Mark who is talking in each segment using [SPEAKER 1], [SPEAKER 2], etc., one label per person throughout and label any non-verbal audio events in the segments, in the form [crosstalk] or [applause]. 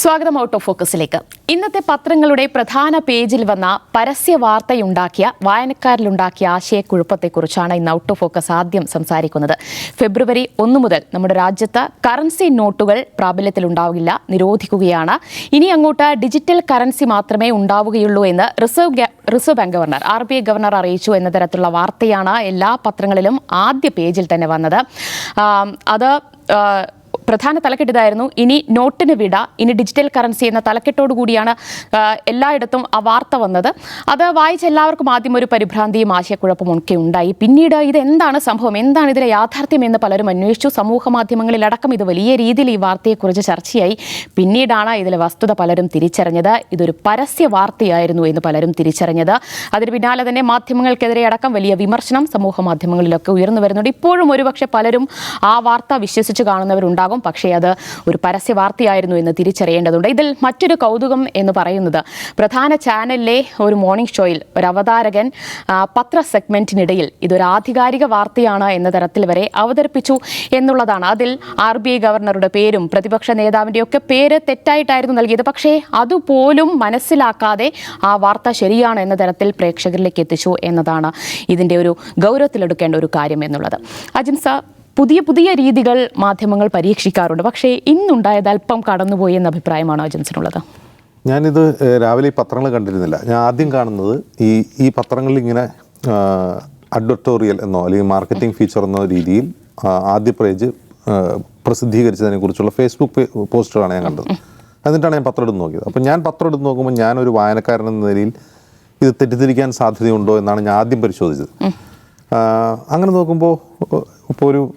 [SPEAKER 1] സ്വാഗതം out of ഫോക്കസിലേക്ക് ഇന്നത്തെ പത്രങ്ങളുടെ പ്രധാന പേജിൽ വന്ന പരസ്യ വാർത്തയുണ്ടാക്കിയ വായനക്കാരിലുണ്ടാക്കിയ ആശയക്കുഴപ്പത്തെക്കുറിച്ചാണ് ഇന്ന് ഔട്ട് ഓഫ് ഫോക്കസ് ആദ്യം സംസാരിക്കുന്നത്. ഫെബ്രുവരി ഒന്ന് മുതൽ നമ്മുടെ രാജ്യത്ത് കറൻസി നോട്ടുകൾ പ്രാബല്യത്തിലുണ്ടാവില്ല നിരോധിക്കുകയാണ്. ഇനി അങ്ങോട്ട് ഡിജിറ്റൽ കറൻസി മാത്രമേ ഉണ്ടാവുകയുള്ളൂ എന്ന് reserve reserve bank governor R B I governor അറിയിച്ചു എന്ന തരത്തിലുള്ള വാർത്തയാണ് എല്ലാ പത്രങ്ങളിലും ആദ്യ പേജിൽ തന്നെ വന്നത്. അത് പ്രധാന തലക്കെട്ട് ഇതായിരുന്നു ഇനി നോട്ടിന് വിട ഇനി ഡിജിറ്റൽ കറൻസി എന്ന തലക്കെട്ടോടു കൂടിയാണ് എല്ലായിടത്തും ആ വാർത്ത വന്നത്. അത് വായിച്ച എല്ലാവർക്കും ആദ്യം ഒരു പരിഭ്രാന്തിയും ആശയക്കുഴപ്പവും ഒക്കെ ഉണ്ടായി. പിന്നീട് ഇത് എന്താണ് സംഭവം? എന്താണ് ഇതിലെ യാഥാർത്ഥ്യം എന്ന് പലരും അന്വേഷിച്ചു. സമൂഹ മാധ്യമങ്ങളിലടക്കം ഇത് വലിയ രീതിയിൽ ഈ വാർത്തയെക്കുറിച്ച് ചർച്ചയായി. പിന്നീടാണ് ഇതിലെ വസ്തുത പലരും തിരിച്ചറിഞ്ഞത്. ഇതൊരു പരസ്യ വാർത്തയായിരുന്നു എന്ന് പലരും തിരിച്ചറിഞ്ഞത്. അതിന് പിന്നാലെ തന്നെ മാധ്യമങ്ങൾക്കെതിരെ അടക്കം വലിയ വിമർശനം സമൂഹ മാധ്യമങ്ങളിലൊക്കെ ഉയർന്നു വരുന്നുണ്ട്. ഇപ്പോഴും ഒരുപക്ഷെ പലരും ആ വാർത്ത വിശ്വസിച്ച് കാണുന്നവരുണ്ടാകും. പക്ഷേ അത് ഒരു പരസ്യ വാർത്തയായിരുന്നു എന്ന് തിരിച്ചറിയേണ്ടതുണ്ട്. ഇതിൽ മറ്റൊരു കൗതുകം എന്ന് പറയുന്നത് പ്രധാന ചാനലിലെ ഒരു മോർണിംഗ് ഷോയിൽ ഒരു അവതാരകൻ പത്ര സെഗ്മെന്റിനിടയിൽ ഇതൊരു ആധികാരിക വാർത്തയാണ് എന്ന തരത്തിൽ വരെ അവതരിപ്പിച്ചു എന്നുള്ളതാണ്. അതിൽ ആർ ബി ഐ ഗവർണറുടെ പേരും പ്രതിപക്ഷ നേതാവിന്റെ ഒക്കെ പേര് തെറ്റായിട്ടായിരുന്നു നൽകിയത്. പക്ഷേ അതുപോലും മനസ്സിലാക്കാതെ ആ വാർത്ത ശരിയാണ് എന്ന തരത്തിൽ പ്രേക്ഷകരിലേക്ക് എത്തിച്ചു എന്നതാണ് ഇതിന്റെ ഒരു ഗൗരവത്തിലെടുക്കേണ്ട ഒരു കാര്യം എന്നുള്ളത്. അജിൻസ പുതിയ പുതിയ രീതികൾ മാധ്യമങ്ങൾ പരീക്ഷിക്കാറുണ്ട്. പക്ഷേ ഇന്നുണ്ടായത് അല്പം കടന്നുപോയി എന്ന അഭിപ്രായമാണോ അജൻസിനുള്ളത്
[SPEAKER 2] ഞാനിത് രാവിലെ ഈ പത്രങ്ങൾ കണ്ടിരുന്നില്ല. ഞാൻ ആദ്യം കാണുന്നത് ഈ ഈ പത്രങ്ങളിൽ ഇങ്ങനെ അഡ്വർട്ടോറിയൽ എന്നോ അല്ലെങ്കിൽ മാർക്കറ്റിംഗ് ഫീച്ചർ എന്നോ രീതിയിൽ ആദ്യ പേജ് പ്രസിദ്ധീകരിച്ചതിനെ കുറിച്ചുള്ള ഫേസ്ബുക്ക് പോസ്റ്ററാണ് ഞാൻ കണ്ടത്. എന്നിട്ടാണ് ഞാൻ പത്രം എടുത്ത് നോക്കിയത്. അപ്പോൾ ഞാൻ പത്രം എടുത്ത് നോക്കുമ്പോൾ ഞാനൊരു വായനക്കാരൻ എന്ന നിലയിൽ ഇത് തെറ്റിദ്ധരിക്കാൻ സാധ്യതയുണ്ടോ എന്നാണ് ഞാൻ ആദ്യം പരിശോധിച്ചത്. അങ്ങനെ നോക്കുമ്പോൾ ഇപ്പോൾ ഒരു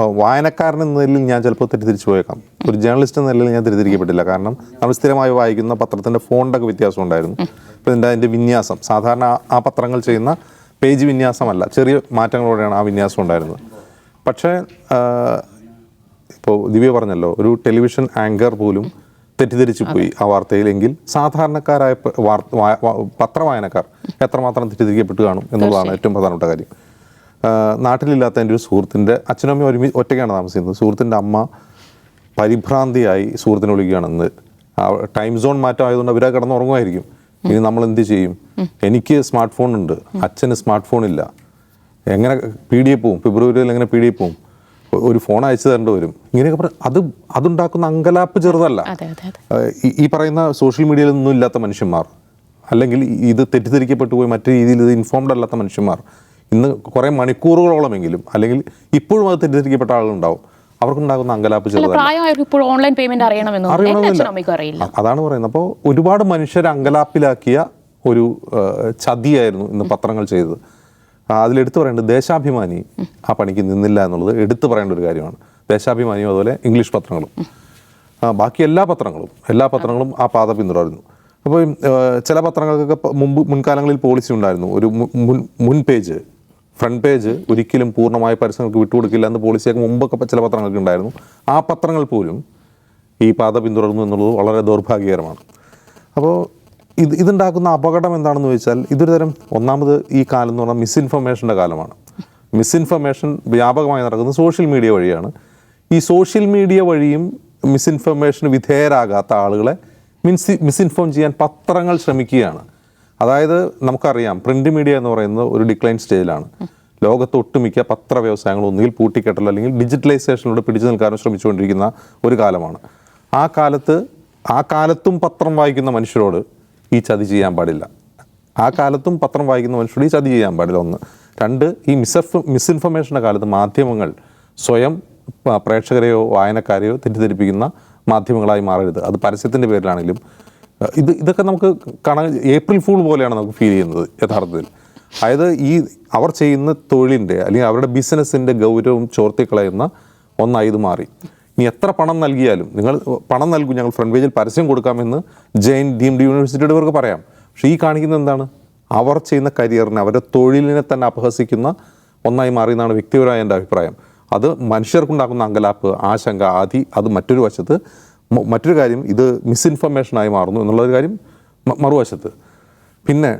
[SPEAKER 2] വായനക്കാരൻ എന്ന നിലയിൽ ഞാൻ ചിലപ്പോൾ തെറ്റിദ്ധരിച്ചു പോയേക്കാം. ഒരു ജേർണലിസ്റ്റ് എന്ന നിലയിൽ ഞാൻ തെറ്റിദ്ധരിക്കപ്പെട്ടില്ല. കാരണം നമ്മൾ സ്ഥിരമായി വായിക്കുന്ന പത്രത്തിന്റെ ഫോണ്ടൊക്കെ വ്യത്യാസം ഉണ്ടായിരുന്നു. അപ്പോൾ ഇതിന്റെ അതിന്റെ വിന്യാസം? സാധാരണ ആ- പത്രങ്ങൾ ചെയ്യുന്ന പേജ് വിന്യാസമല്ല. ചെറിയ മാറ്റങ്ങളോടെയാണ് ആ വിന്യാസം ഉണ്ടായിരുന്നത്. പക്ഷേ ഇപ്പോൾ ദിവ്യ പറഞ്ഞല്ലോ ഒരു ടെലിവിഷൻ ആങ്കർ പോലും തെറ്റിദ്ധരിച്ചു പോയി ആ വാർത്തയിലെങ്കിൽ സാധാരണക്കാരായ പത്രവായനക്കാർ എത്രമാത്രം തെറ്റിദ്ധരിക്കപ്പെട്ടു കാണും എന്നുള്ളതാണ് ഏറ്റവും പ്രധാനപ്പെട്ട കാര്യം. നാട്ടിലില്ലാത്ത എന്റെ ഒരു സുഹൃത്തിന്റെ അച്ഛനും അമ്മയും ഒരുമി ഒറ്റയ്ക്കാണ് താമസിക്കുന്നത്. സുഹൃത്തിന്റെ അമ്മ പരിഭ്രാന്തിയായി സുഹൃത്തിനെ വിളിക്കുകയാണെന്ന്. ആ ടൈം സോൺ മാറ്റം ആയതുകൊണ്ട് അവരാ കിടന്നുറങ്ങുമായിരിക്കും. ഇനി നമ്മൾ എന്ത് ചെയ്യും? എനിക്ക് സ്മാർട്ട് ഫോൺ ഉണ്ട്. അച്ഛന് സ്മാർട്ട് ഫോൺ ഇല്ല. എങ്ങനെ പി ഡി എഫ് പോവും? ഫെബ്രുവരിയിൽ എങ്ങനെ പി ഡി എഫ് പോവും? ഒരു ഫോൺ അയച്ചു തരേണ്ടി വരും. ഇങ്ങനെയൊക്കെ പറഞ്ഞു അത് അതുണ്ടാക്കുന്ന അങ്കലാപ്പ് ചെറുതല്ല. ഈ പറയുന്ന സോഷ്യൽ മീഡിയയിൽ ഒന്നും ഇല്ലാത്ത മനുഷ്യന്മാർ അല്ലെങ്കിൽ ഇത് തെറ്റിദ്ധരിക്കപ്പെട്ടു പോയി മറ്റു രീതിയിൽ ഇത് ഇൻഫോംഡ് അല്ലാത്ത മനുഷ്യന്മാർ ഇന്ന് കുറേ മണിക്കൂറുകളോളമെങ്കിലും അല്ലെങ്കിൽ ഇപ്പോഴും അത് തെറ്റിദ്ധരിക്കപ്പെട്ട ആളുകളുണ്ടാവും. അവർക്കുണ്ടാകുന്ന അങ്കലാപ്പ് അറിയണമെന്നില്ല. അതാണ് പറയുന്നത്. അപ്പോൾ ഒരുപാട് മനുഷ്യരെ അങ്കലാപ്പിലാക്കിയ ഒരു ചതിയായിരുന്നു ഇന്ന് പത്രങ്ങൾ ചെയ്തത്. അതിലെടുത്ത് പറയേണ്ടത് ദേശാഭിമാനി ആ പണിക്ക് നിന്നില്ല എന്നുള്ളത് എടുത്തു പറയേണ്ട ഒരു കാര്യമാണ്. ദേശാഭിമാനിയും അതുപോലെ ഇംഗ്ലീഷ് പത്രങ്ങളും. ബാക്കി എല്ലാ പത്രങ്ങളും എല്ലാ പത്രങ്ങളും ആ പാത പിന്തുടരുന്നു. അപ്പോൾ ചില പത്രങ്ങൾക്കൊക്കെ മുമ്പ് മുൻകാലങ്ങളിൽ പോളിസി ഉണ്ടായിരുന്നു. ഒരു മുൻ മുൻ പേജ് ഫ്രണ്ട് പേജ് ഒരിക്കലും പൂർണമായ പരസ്യങ്ങൾക്ക് വിട്ടുകൊടുക്കില്ല എന്ന് പോളിസിയൊക്കെ മുമ്പൊക്കെ ചില പത്രങ്ങൾക്ക് ഉണ്ടായിരുന്നു. ആ പത്രങ്ങൾ പോലും ഈ പാത പിന്തുടർന്നു എന്നുള്ളത് വളരെ ദൗർഭാഗ്യകരമാണ്. അപ്പോൾ ഇത് ഇതുണ്ടാക്കുന്ന അപകടം എന്താണെന്ന് ചോദിച്ചാൽ ഇതൊരു തരം ഒന്നാമത് ഈ കാലം എന്ന് പറഞ്ഞാൽ മിസ്ഇൻഫർമേഷന്റെ കാലമാണ്. മിസ്ഇൻഫർമേഷൻ വ്യാപകമായി നടക്കുന്നത് സോഷ്യൽ മീഡിയ വഴിയാണ്. ഈ സോഷ്യൽ മീഡിയ വഴിയും മിസ്ഇൻഫർമേഷന് വിധേയരാകാത്ത ആളുകളെ മിൻസി മിസ്ഇൻഫോം ചെയ്യാൻ പത്രങ്ങൾ ശ്രമിക്കുകയാണ്. അതായത് നമുക്കറിയാം പ്രിന്റ് മീഡിയ എന്ന് പറയുന്നത് ഒരു ഡിക്ലൈൻ സ്റ്റേജിലാണ് ലോകത്ത് ഒട്ടുമിക്ക പത്ര വ്യവസായങ്ങൾ ഒന്നുകിൽ പൂട്ടിക്കെട്ടൽ അല്ലെങ്കിൽ ഡിജിറ്റലൈസേഷനിലൂടെ പിടിച്ചു നിൽക്കാനും ശ്രമിച്ചുകൊണ്ടിരിക്കുന്ന ഒരു കാലമാണ്. ആ കാലത്ത് ആ കാലത്തും പത്രം വായിക്കുന്ന മനുഷ്യരോട് ഈ ചതി ചെയ്യാൻ പാടില്ല. ആ കാലത്തും പത്രം വായിക്കുന്ന മനുഷ്യരോട് ഈ ചതി ചെയ്യാൻ പാടില്ല. ഒന്ന്. രണ്ട് ഈ മിസ്ഇൻഫ മിസ്ഇൻഫർമേഷന്റെ കാലത്ത് മാധ്യമങ്ങൾ സ്വയം പ്രേക്ഷകരെയോ വായനക്കാരെയോ തെറ്റിദ്ധരിപ്പിക്കുന്ന മാധ്യമങ്ങളായി മാറരുത്. അത് പരസ്യത്തിന്റെ പേരിലാണെങ്കിലും ഇത് ഇതൊക്കെ നമുക്ക് കാണാൻ ഏപ്രിൽ ഫൂൾ പോലെയാണ് നമുക്ക് ഫീൽ ചെയ്യുന്നത് യഥാർത്ഥത്തിൽ. അതായത് ഈ അവർ ചെയ്യുന്ന തൊഴിലിന്റെ അല്ലെങ്കിൽ അവരുടെ ബിസിനസ്സിന്റെ ഗൗരവം ചോർത്തിക്കളയുന്ന ഒന്നായി ഇത് മാറി. ഇനി എത്ര പണം നൽകിയാലും നിങ്ങൾ പണം നൽകും ഞങ്ങൾ ഫ്രണ്ട് പേജിൽ പരസ്യം കൊടുക്കാമെന്ന് ജെയിൻ ഡീംഡ് യൂണിവേഴ്സിറ്റിയുടെ ഇവർക്ക് പറയാം. പക്ഷേ ഈ കാണിക്കുന്നത് എന്താണ്? അവർ ചെയ്യുന്ന കരിയറിനെ അവരുടെ തൊഴിലിനെ തന്നെ അപഹസിക്കുന്ന ഒന്നായി മാറി എന്നാണ് വ്യക്തിപരമായ എന്റെ അഭിപ്രായം. അത് മനുഷ്യർക്കുണ്ടാക്കുന്ന അങ്കലാപ്പ് ആശങ്ക ആദി അത് മറ്റൊരു വശത്ത് മറ്റൊരു കാര്യം ഇത് മിസ്ഇൻഫർമേഷനായി മാറുന്നു എന്നുള്ളൊരു കാര്യം മറുവശത്ത്. പിന്നെ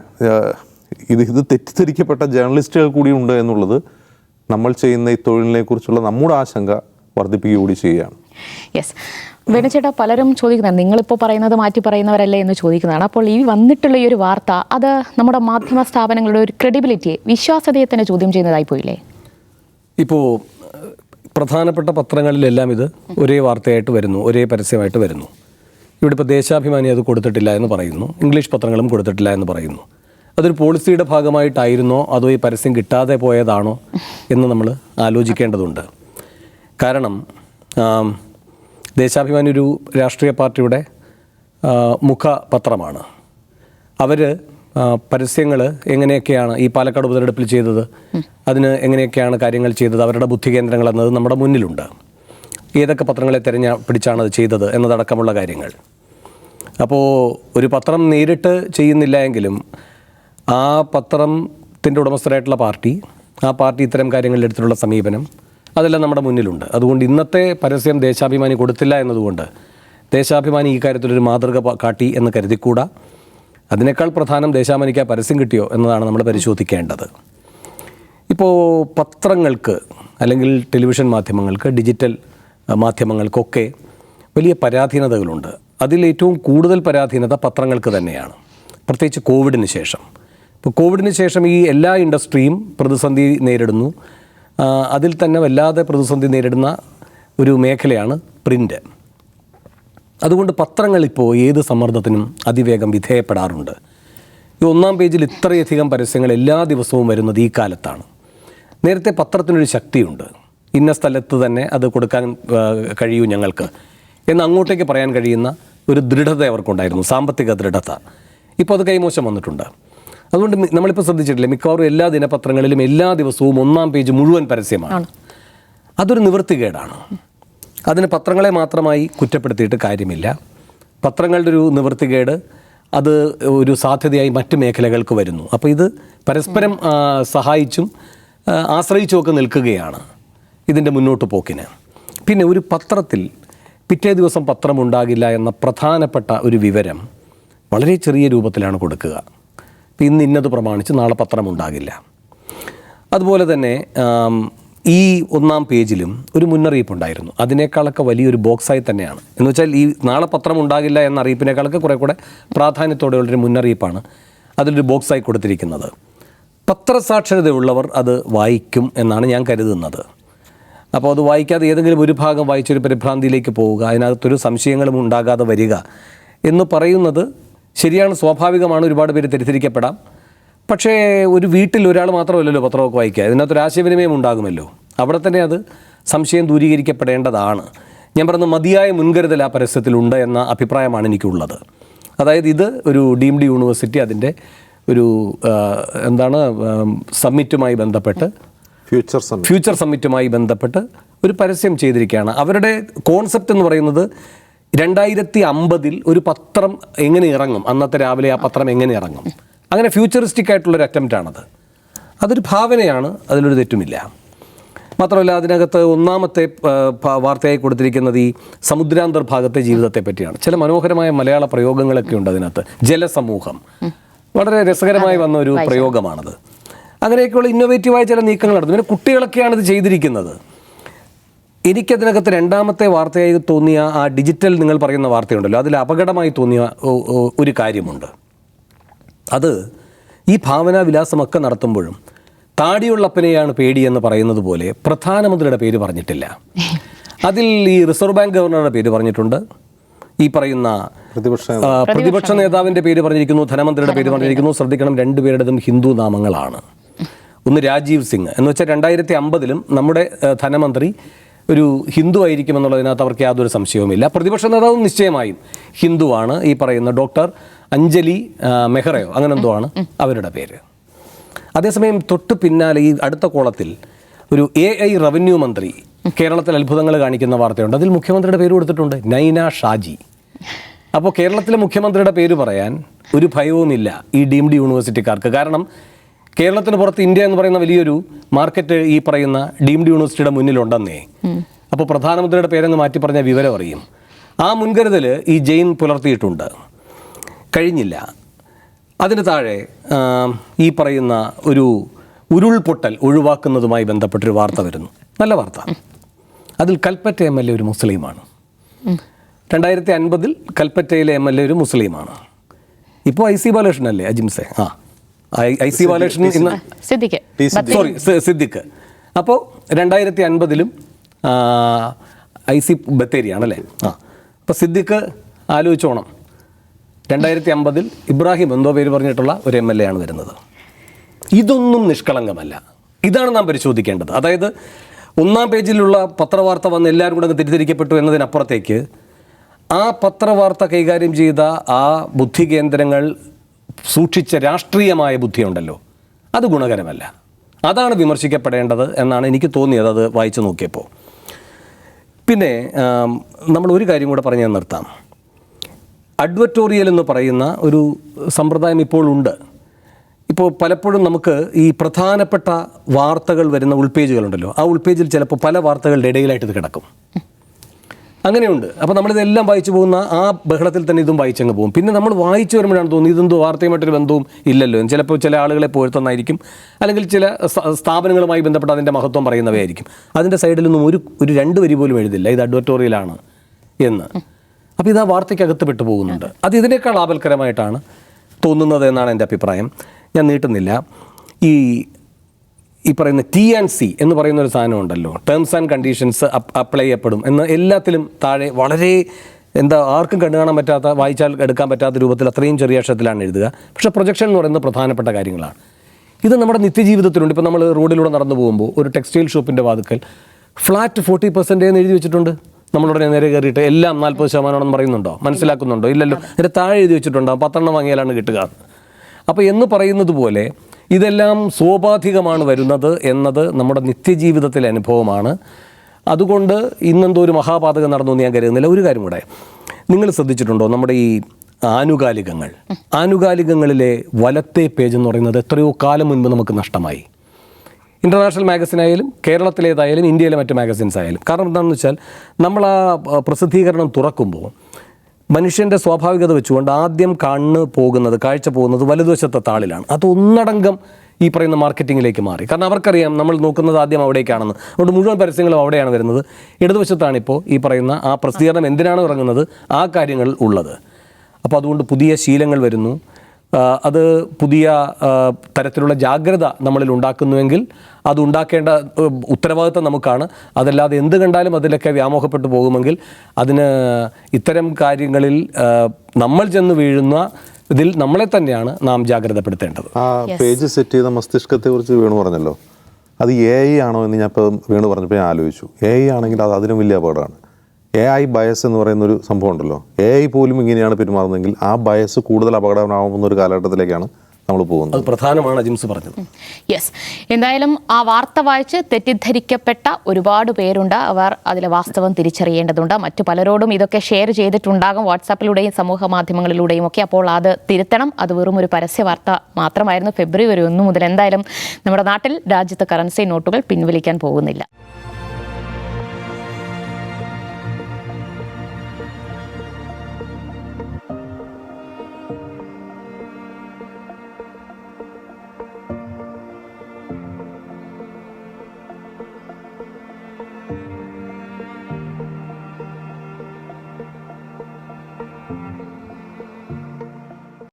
[SPEAKER 2] ഇത് ഇത് തെറ്റിദ്ധരിക്കപ്പെട്ട ജേർണലിസ്റ്റുകൾ കൂടി ഉണ്ട് എന്നുള്ളത് നമ്മൾ ചെയ്യുന്ന ഈ തൊഴിലിനെ കുറിച്ചുള്ള നമ്മുടെ ആശങ്ക വർദ്ധിപ്പിക്കുക കൂടി ചെയ്യുകയാണ്.
[SPEAKER 1] യെസ് വേണുചേട്ടാ പലരും ചോദിക്കുന്നത് നിങ്ങളിപ്പോൾ പറയുന്നത് മാറ്റി പറയുന്നവരല്ലേ എന്ന് ചോദിക്കുന്നതാണ്. അപ്പോൾ ഈ വന്നിട്ടുള്ള ഈ ഒരു വാർത്ത അത് നമ്മുടെ മാധ്യമ സ്ഥാപനങ്ങളുടെ ഒരു ക്രെഡിബിലിറ്റിയെ വിശ്വാസ്യതയെ തന്നെ ചോദ്യം ചെയ്യുന്നതായി പോയില്ലേ?
[SPEAKER 3] ഇപ്പോൾ പ്രധാനപ്പെട്ട പത്രങ്ങളിലെല്ലാം ഇത് ഒരേ വാർത്തയായിട്ട് വരുന്നു ഒരേ പരസ്യമായിട്ട് വരുന്നു. ഇവിടെ ഇപ്പോൾ ദേശാഭിമാനി അത് കൊടുത്തിട്ടില്ല എന്ന് പറയുന്നു ഇംഗ്ലീഷ് പത്രങ്ങളും കൊടുത്തിട്ടില്ല എന്ന് പറയുന്നു. അതൊരു പോളിസിയുടെ ഭാഗമായിട്ടായിരുന്നോ അതോ ഈ പരസ്യം കിട്ടാതെ പോയതാണോ എന്ന് നമ്മൾ ആലോചിക്കേണ്ടതുണ്ട്. കാരണം ദേശാഭിമാനി ഒരു രാഷ്ട്രീയ പാർട്ടിയുടെ മുഖപത്രമാണ്. അവർ പരസ്യങ്ങൾ എങ്ങനെയൊക്കെയാണ് ഈ പാലക്കാട് ഉപതെരഞ്ഞെടുപ്പിൽ ചെയ്തത്? അതിന് എങ്ങനെയൊക്കെയാണ് കാര്യങ്ങൾ ചെയ്തത്? അവരുടെ ബുദ്ധി കേന്ദ്രങ്ങൾ എന്നത് നമ്മുടെ മുന്നിലുണ്ട്. ഏതൊക്കെ പത്രങ്ങളെ തിരഞ്ഞ പിടിച്ചാണ് അത് ചെയ്തത് എന്നതടക്കമുള്ള കാര്യങ്ങൾ. അപ്പോൾ ഒരു പത്രം നേരിട്ട് ചെയ്യുന്നില്ല എങ്കിലും ആ പത്രത്തിന്റെ ഉടമസ്ഥരായിട്ടുള്ള പാർട്ടി ആ പാർട്ടി ഇത്തരം കാര്യങ്ങളിലെടുത്തിട്ടുള്ള സമീപനം അതെല്ലാം നമ്മുടെ മുന്നിലുണ്ട്. അതുകൊണ്ട് ഇന്നത്തെ പരസ്യം ദേശാഭിമാനി കൊടുത്തില്ല എന്നതുകൊണ്ട് ദേശാഭിമാനി ഈ കാര്യത്തിലൊരു മാതൃക കാട്ടി എന്ന് കരുതിക്കൂടാ. അതിനേക്കാൾ പ്രധാനം ദേശാമനിക്ക് പരസ്യം കിട്ടിയോ എന്നതാണ് നമ്മൾ പരിശോധിക്കേണ്ടത്. ഇപ്പോൾ പത്രങ്ങൾക്ക് അല്ലെങ്കിൽ ടെലിവിഷൻ മാധ്യമങ്ങൾക്ക് ഡിജിറ്റൽ മാധ്യമങ്ങൾക്കൊക്കെ വലിയ പരാധീനതകളുണ്ട്. അതിൽ ഏറ്റവും കൂടുതൽ പരാധീനത പത്രങ്ങൾക്ക് തന്നെയാണ്. പ്രത്യേകിച്ച് കോവിഡിന് ശേഷം. ഇപ്പോൾ കോവിഡിന് ശേഷം ഈ എല്ലാ ഇൻഡസ്ട്രിയും പ്രതിസന്ധി നേരിടുന്നു. അതിൽ തന്നെ വല്ലാതെ പ്രതിസന്ധി നേരിടുന്ന ഒരു മേഖലയാണ് പ്രിന്റ് അതുകൊണ്ട് പത്രങ്ങൾ ഇപ്പോൾ ഏത് സമ്മർദ്ദത്തിനും അതിവേഗം വിധേയപ്പെടാറുണ്ട്. ഈ ഒന്നാം പേജിൽ ഇത്രയധികം പരസ്യങ്ങൾ എല്ലാ ദിവസവും വരുന്നത് ഈ കാലത്താണ്. നേരത്തെ പത്രത്തിനൊരു ശക്തിയുണ്ട്. ഇന്ന സ്ഥലത്ത് തന്നെ അത് കൊടുക്കാൻ കഴിയൂ ഞങ്ങൾക്ക്. എന്ന് അങ്ങോട്ടേക്ക് പറയാൻ കഴിയുന്ന ഒരു ദൃഢത അവർക്കുണ്ടായിരുന്നു സാമ്പത്തിക ദൃഢത. ഇപ്പോൾ അത് കൈമോശം വന്നിട്ടുണ്ട്. അതുകൊണ്ട് നമ്മളിപ്പോൾ ശ്രദ്ധിച്ചിട്ടില്ലേ മിക്കവാറും എല്ലാ ദിനപത്രങ്ങളിലും എല്ലാ ദിവസവും ഒന്നാം പേജ് മുഴുവൻ പരസ്യമാണ്. അതൊരു നിവൃത്തികേടാണ്. അതിന് പത്രങ്ങളെ മാത്രമായി കുറ്റപ്പെടുത്തിയിട്ട് കാര്യമില്ല. പത്രങ്ങളുടെ ഒരു നിവൃത്തികേട് അത് ഒരു സാധ്യതയായി മറ്റ് മേഖലകൾക്ക് വരുന്നു. അപ്പോൾ ഇത് പരസ്പരം സഹായിച്ചും ആശ്രയിച്ചും ആശ്രയിച്ചുമൊക്കെ നിൽക്കുകയാണ് ഇതിന്റെ മുന്നോട്ട് പോക്കിന്. പിന്നെ ഒരു പത്രത്തിൽ പിറ്റേ ദിവസം പത്രം ഉണ്ടാകില്ല എന്ന പ്രധാനപ്പെട്ട ഒരു വിവരം വളരെ ചെറിയ രൂപത്തിലാണ് കൊടുക്കുക. ഇന്ന് ഇന്നത് പ്രമാണിച്ച് നാളെ പത്രം ഉണ്ടാകില്ല അതുപോലെ തന്നെ ഈ ഒന്നാം പേജിലും ഒരു മുന്നറിയിപ്പ് ഉണ്ടായിരുന്നു അതിനേക്കാളൊക്കെ വലിയൊരു ബോക്സായി തന്നെയാണ്. എന്ന് വെച്ചാൽ ഈ നാളെ പത്രം ഉണ്ടാകില്ല എന്ന അറിയിപ്പിനേക്കാളൊക്കെ കുറെ കൂടെ പ്രാധാന്യത്തോടെയുള്ളൊരു മുന്നറിയിപ്പാണ് അതിലൊരു ബോക്സായി കൊടുത്തിരിക്കുന്നത്. പത്രസാക്ഷരതയുള്ളവർ അത് വായിക്കും എന്നാണ് ഞാൻ കരുതുന്നത്. അപ്പോൾ അത് വായിക്കാതെ ഏതെങ്കിലും ഒരു ഭാഗം വായിച്ചൊരു പരിഭ്രാന്തിയിലേക്ക് പോവുക അതിനകത്തൊരു സംശയങ്ങളും ഉണ്ടാകാതെ വരിക എന്ന് പറയുന്നത് ശരിയാണ് സ്വാഭാവികമാണ് ഒരുപാട് പേര് തെറ്റിദ്ധരിക്കപ്പെടാം. പക്ഷേ ഒരു വീട്ടിൽ ഒരാൾ മാത്രമല്ലല്ലോ പത്രമൊക്കെ വായിക്കുക. ഇതിനകത്തൊരു ആശയവിനിമയം ഉണ്ടാകുമല്ലോ. അവിടെ തന്നെ അത് സംശയം ദൂരീകരിക്കപ്പെടേണ്ടതാണ്. ഞാൻ പറഞ്ഞ മതിയായ മുൻകരുതൽ ആ പരസ്യത്തിലുണ്ട് എന്ന അഭിപ്രായമാണ് എനിക്കുള്ളത്. അതായത് ഇത് ഒരു ഡീംഡ് യൂണിവേഴ്സിറ്റി അതിന്റെ ഒരു എന്താണ് സമ്മിറ്റുമായി ബന്ധപ്പെട്ട്
[SPEAKER 2] ഫ്യൂച്ചർ സമ്മിറ്റ്.
[SPEAKER 3] ഫ്യൂച്ചർ സമ്മിറ്റുമായി ബന്ധപ്പെട്ട് ഒരു പരസ്യം ചെയ്തിരിക്കുകയാണ്. അവരുടെ കോൺസെപ്റ്റ് എന്ന് പറയുന്നത് രണ്ടായിരത്തി അമ്പതിൽ ഒരു പത്രം എങ്ങനെ ഇറങ്ങും? അന്നത്തെ രാവിലെ ആ പത്രം എങ്ങനെ ഇറങ്ങും? അങ്ങനെ ഫ്യൂച്ചറിസ്റ്റിക് ആയിട്ടുള്ളൊരു അറ്റംപ്റ്റാണത് അതൊരു ഭാവനയാണ് അതിലൊരു തെറ്റുമില്ല. മാത്രമല്ല അതിനകത്ത് ഒന്നാമത്തെ വാർത്തയായി കൊടുത്തിരിക്കുന്നത് ഈ സമുദ്രാന്തർ ഭാഗത്തെ ജീവിതത്തെ പറ്റിയാണ്. ചില മനോഹരമായ മലയാള പ്രയോഗങ്ങളൊക്കെ ഉണ്ട് അതിനകത്ത്. ജലസമൂഹം. വളരെ രസകരമായി വന്ന ഒരു പ്രയോഗമാണത്. അങ്ങനെയൊക്കെയുള്ള ഇന്നോവേറ്റീവായ ചില നീക്കങ്ങൾ നടത്തും പിന്നെ കുട്ടികളൊക്കെയാണ് ഇത് ചെയ്തിരിക്കുന്നത്. എനിക്കതിനകത്ത് രണ്ടാമത്തെ വാർത്തയായി തോന്നിയ ആ ഡിജിറ്റൽ നിങ്ങൾ പറയുന്ന വാർത്തയുണ്ടല്ലോ. അതിൽ അപകടമായി തോന്നിയ ഒരു കാര്യമുണ്ട്. അത് ഈ ഭാവനാവിലാസമൊക്കെ നടത്തുമ്പോഴും താടിയുള്ളപ്പനെയാണ് പേടിയെന്ന് പറയുന്നത് പോലെ പ്രധാനമന്ത്രിയുടെ പേര് പറഞ്ഞിട്ടില്ല. [laughs] അതിൽ ഈ റിസർവ് ബാങ്ക് ഗവർണറുടെ പേര് പറഞ്ഞിട്ടുണ്ട്. ഈ പറയുന്ന
[SPEAKER 2] പ്രതിപക്ഷ
[SPEAKER 3] നേതാവിന്റെ പേര് പറഞ്ഞിരിക്കുന്നു ധനമന്ത്രിയുടെ പേര് പറഞ്ഞിരിക്കുന്നു. ശ്രദ്ധിക്കണം രണ്ടുപേരുടേതും ഹിന്ദു നാമങ്ങളാണ്. ഒന്ന് രാജീവ് സിംഗ്. എന്ന് വെച്ചാൽ രണ്ടായിരത്തി അമ്പതിലും നമ്മുടെ ധനമന്ത്രി ഒരു ഹിന്ദു ആയിരിക്കും എന്നുള്ളതിനകത്ത് അവർക്ക് യാതൊരു സംശയവുമില്ല. പ്രതിപക്ഷ നേതാവും നിശ്ചയമായും ഹിന്ദുവാണ് ഈ പറയുന്ന ഡോക്ടർ അഞ്ജലി മെഹറയോ അങ്ങനെ എന്തോ ആണ് അവരുടെ പേര്. അതേസമയം തൊട്ട് പിന്നാലെ ഈ അടുത്ത കോളത്തിൽ ഒരു എ ഐ റവന്യൂ മന്ത്രി കേരളത്തിൽ അത്ഭുതങ്ങൾ കാണിക്കുന്ന വാർത്തയുണ്ട്. അതിൽ മുഖ്യമന്ത്രിയുടെ പേര് കൊടുത്തിട്ടുണ്ട് നൈന ഷാജി. അപ്പോൾ കേരളത്തിലെ മുഖ്യമന്ത്രിയുടെ പേര് പറയാൻ ഒരു ഭയവുമില്ല ഈ ഡീംഡ് യൂണിവേഴ്സിറ്റിക്കാർക്ക്. കാരണം കേരളത്തിന് പുറത്ത് ഇന്ത്യ എന്ന് പറയുന്ന വലിയൊരു മാർക്കറ്റ് ഈ പറയുന്ന ഡീംഡ് യൂണിവേഴ്സിറ്റിയുടെ മുന്നിലുണ്ടെന്നേ. അപ്പോൾ പ്രധാനമന്ത്രിയുടെ പേരങ്ങ് മാറ്റി പറഞ്ഞ വിവരം അറിയും. ആ മുൻകരുതൽ ഈ ജെയിൻ പുലർത്തിയിട്ടുണ്ട്. കഴിഞ്ഞില്ല. അതിന് താഴെ ഈ പറയുന്ന ഒരു ഉരുൾപൊട്ടൽ ഒഴിവാക്കുന്നതുമായി ബന്ധപ്പെട്ടൊരു വാർത്ത വരുന്നു. നല്ല വാർത്ത. അതിൽ കൽപ്പറ്റ എം എൽ എ ഒരു മുസ്ലിമാണ്. രണ്ടായിരത്തി അൻപതിൽ കൽപ്പറ്റയിലെ എം എൽ എ ഒരു മുസ്ലിമാണ്. ഇപ്പോൾ ഐ സി ബാലകൃഷ്ണൻ അല്ലേ അജിംസെ ആ. ഐ- സി ബാലകൃഷ്ണൻ ഇന്ന്. Sorry C- Siddique. അപ്പോൾ രണ്ടായിരത്തി അൻപതിലും ഐ സി ബത്തേരിയാണല്ലേ? ആ. അപ്പോൾ സിദ്ദിഖ് ആലോചിച്ചോണം. രണ്ടായിരത്തി അമ്പതിൽ ഇബ്രാഹിം എന്തോ പേര് പറഞ്ഞിട്ടുള്ള ഒരു എം എൽ എ ആണ് വരുന്നത്. ഇതൊന്നും നിഷ്കളങ്കമല്ല. ഇതാണ് നാം പരിശോധിക്കേണ്ടത്. അതായത് ഒന്നാം പേജിലുള്ള പത്രവാർത്ത വന്ന് എല്ലാവരും കൂടെ തിരിതിരിക്കപ്പെട്ടു എന്നതിനപ്പുറത്തേക്ക് ആ പത്രവാർത്ത കൈകാര്യം ചെയ്ത ആ ബുദ്ധി കേന്ദ്രങ്ങൾ സൂക്ഷിച്ച രാഷ്ട്രീയമായ ബുദ്ധിയുണ്ടല്ലോ. അത് ഗുണകരമല്ല. അതാണ് വിമർശിക്കപ്പെടേണ്ടത് എന്നാണ് എനിക്ക് തോന്നിയത് അത് വായിച്ചു നോക്കിയപ്പോൾ. പിന്നെ നമ്മൾ ഒരു കാര്യം കൂടെ പറഞ്ഞു നിർത്താം. അഡ്വറ്റോറിയൽ എന്ന് പറയുന്ന ഒരു സമ്പ്രദായം ഇപ്പോഴുണ്ട് ഇപ്പോൾ പലപ്പോഴും നമുക്ക് ഈ പ്രധാനപ്പെട്ട വാർത്തകൾ വരുന്ന ഉൾപേജുകളുണ്ടല്ലോ. ആ ഉൾപേജിൽ ചിലപ്പോൾ പല വാർത്തകളുടെ ഇടയിലായിട്ട് ഇത് കിടക്കും. അങ്ങനെയുണ്ട്. അപ്പോൾ നമ്മളിതെല്ലാം വായിച്ചു പോകുന്ന ആ ബഹളത്തിൽ തന്നെ ഇതും വായിച്ചങ്ങ് പോകും. പിന്നെ നമ്മൾ വായിച്ചു വരുമ്പോഴാണ് തോന്നുന്നത് ഇതെന്തോ വാർത്തയുമായിട്ടൊരു ബന്ധവും ഇല്ലല്ലോ. ചിലപ്പോൾ ചില ആളുകളെ പോരുത്തുന്നതായിരിക്കും അല്ലെങ്കിൽ ചില സ്ഥാപനങ്ങളുമായി ബന്ധപ്പെട്ട് അതിന്റെ മഹത്വം പറയുന്നവയായിരിക്കും. അതിന്റെ സൈഡിലൊന്നും ഒരു ഒരു രണ്ട് വരി പോലും എഴുതില്ല. ഇത് അഡ്വർട്ടോറിയലാണ് എന്ന്. അപ്പോൾ ഇത് ആ വാർത്തയ്ക്കകത്ത് പെട്ടു പോകുന്നുണ്ട് അത് ഇതിനേക്കാൾ ആപൽക്കരമായിട്ടാണ് തോന്നുന്നത് എന്നാണ് എന്റെ അഭിപ്രായം. ഞാൻ നീട്ടുന്നില്ല. ഈ ഈ പറയുന്ന ടി ആൻഡ് സി എന്ന് പറയുന്ന ഒരു സാധനം ഉണ്ടല്ലോ. ടേംസ് ആൻഡ് കണ്ടീഷൻസ് അപ്ലൈ ചെയ്യപ്പെടും എന്ന് എല്ലാത്തിലും താഴെ വളരെ എന്താ ആർക്കും കണ്ടു കാണാൻ പറ്റാത്ത വായിച്ചാൽ എടുക്കാൻ പറ്റാത്ത രൂപത്തിൽ അത്രയും ചെറിയ അക്ഷരത്തിലാണ് എഴുതുക. പക്ഷേ പ്രൊജക്ഷൻ എന്ന് പറയുന്നത് പ്രധാനപ്പെട്ട കാര്യങ്ങളാണ്. ഇത് നമ്മുടെ നിത്യജീവിതത്തിലുണ്ട്. ഇപ്പോൾ നമ്മൾ റോഡിലൂടെ നടന്നു പോകുമ്പോൾ ഒരു ടെക്സ്റ്റൈൽ ഷോപ്പിന്റെ വാതുക്കൽ ഫ്ലാറ്റ് ഫോർട്ടി പെർസെന്റ് എന്ന് എഴുതി വെച്ചിട്ടുണ്ട്. നമ്മളുടനെ നേരെ കയറിയിട്ട് എല്ലാം നാൽപ്പത് ശതമാനമാണെന്ന് പറയുന്നുണ്ടോ? മനസ്സിലാക്കുന്നുണ്ടോ? ഇല്ലല്ലോ. അതിന്റെ താഴെ എഴുതി വെച്ചിട്ടുണ്ടോ? പത്തെണ്ണം വാങ്ങിയാലാണ് കിട്ടുക. അപ്പോൾ എന്ന് പറയുന്നത് പോലെ ഇതെല്ലാം സ്വാഭാവികമാണ് വരുന്നത് എന്നത് നമ്മുടെ നിത്യജീവിതത്തിലെ അനുഭവമാണ്. അതുകൊണ്ട് ഇന്നെന്തോ ഒരു മഹാപാതകം നടന്നു ഞാൻ കരുതുന്നില്ല. ഒരു കാര്യം കൂടെ. നിങ്ങൾ ശ്രദ്ധിച്ചിട്ടുണ്ടോ? നമ്മുടെ ഈ ആനുകാലികങ്ങൾ. ആനുകാലികങ്ങളിലെ വലത്തെ പേജ് എന്ന് പറയുന്നത് എത്രയോ കാലം മുൻപ് നമുക്ക് നഷ്ടമായി. ഇന്റർനാഷണൽ മാഗസിൻ ആയാലും കേരളത്തിലേതായാലും ഇന്ത്യയിലെ മറ്റ് മാഗസിൻസ് ആയാലും കാരണം എന്താണെന്ന് വെച്ചാൽ നമ്മൾ ആ പ്രസിദ്ധീകരണം തുറക്കുമ്പോൾ മനുഷ്യന്റെ സ്വാഭാവികത വെച്ചുകൊണ്ട് ആദ്യം കണ്ണ് പോകുന്നത് കാഴ്ച പോകുന്നത് വലതുവശത്തെ താളിലാണ്. അത് ഒന്നടങ്കം ഈ പറയുന്ന മാർക്കറ്റിങ്ങിലേക്ക് മാറി. കാരണം അവർക്കറിയാം നമ്മൾ നോക്കുന്നത് ആദ്യം അവിടേക്കാണെന്ന്. അതുകൊണ്ട് മുഴുവൻ പരസ്യങ്ങളും അവിടെയാണ് വരുന്നത്. ഇടതുവശത്താണ് ഇപ്പോൾ ഈ പറയുന്ന ആ പ്രസിദ്ധീകരണം എന്തിനാണ് ഇറങ്ങുന്നത് ആ കാര്യങ്ങൾ ഉള്ളത്. അപ്പോൾ അതുകൊണ്ട് പുതിയ ശീലങ്ങൾ വരുന്നു. അത് പുതിയ തരത്തിലുള്ള ജാഗ്രത നമ്മളിൽ ഉണ്ടാക്കുന്നുവെങ്കിൽ അത് ഉണ്ടാക്കേണ്ട ഉത്തരവാദിത്തം നമുക്കാണ്. അതല്ലാതെ എന്ത് കണ്ടാലും അതിലൊക്കെ വ്യാമോഹപ്പെട്ടു പോകുമെങ്കിൽ അതിന് ഇത്തരം കാര്യങ്ങളിൽ നമ്മൾ ചെന്ന് വീഴുന്ന ഇതിൽ നമ്മളെ തന്നെയാണ് നാം ജാഗ്രതപ്പെടുത്തേണ്ടത്.
[SPEAKER 2] ആ പേജ് സെറ്റ് ചെയ്ത മസ്തിഷ്കത്തെ കുറിച്ച് വീണു പറഞ്ഞല്ലോ. അത് എ ഐ ആണോ എന്ന് ഞാൻ ഇപ്പോൾ വീണു പറഞ്ഞപ്പോൾ ഞാൻ ആലോചിച്ചു. എ ഐ ആണെങ്കിൽ അത് അതിനും വലിയ അപകടമാണ്. എ ഐ ബയസ് എന്ന് പറയുന്ന ഒരു സംഭവം ഉണ്ടല്ലോ എ ഐ പോലും ഇങ്ങനെയാണ് പെരുമാറുന്നതെങ്കിൽ ആ ബയസ് കൂടുതൽ അപകടമാവുന്ന ഒരു കാലഘട്ടത്തിലേക്കാണ് നമ്മൾ പോകുന്നത്.
[SPEAKER 3] അത് പ്രധാനമാണ് അജിംസ് പറഞ്ഞത്.
[SPEAKER 1] യെസ് എന്തായാലും ആ വാർത്ത വായിച്ച് തെറ്റിദ്ധരിക്കപ്പെട്ട ഒരുപാട് പേരുണ്ട്. അവർ അതിലെ വാസ്തവം തിരിച്ചറിയേണ്ടതുണ്ട്. മറ്റു പലരോടും ഇതൊക്കെ ഷെയർ ചെയ്തിട്ടുണ്ടാകും. വാട്സാപ്പിലൂടെയും സമൂഹ മാധ്യമങ്ങളിലൂടെയും ഒക്കെ അപ്പോൾ അത് തിരുത്തണം. അത് വെറും ഒരു പരസ്യ വാർത്ത മാത്രമായിരുന്നു. ഫെബ്രുവരി ഒന്ന് മുതൽ എന്തായാലും നമ്മുടെ നാട്ടിൽ രാജ്യത്തെ കറൻസി നോട്ടുകൾ പിൻവലിക്കാൻ പോകുന്നില്ല.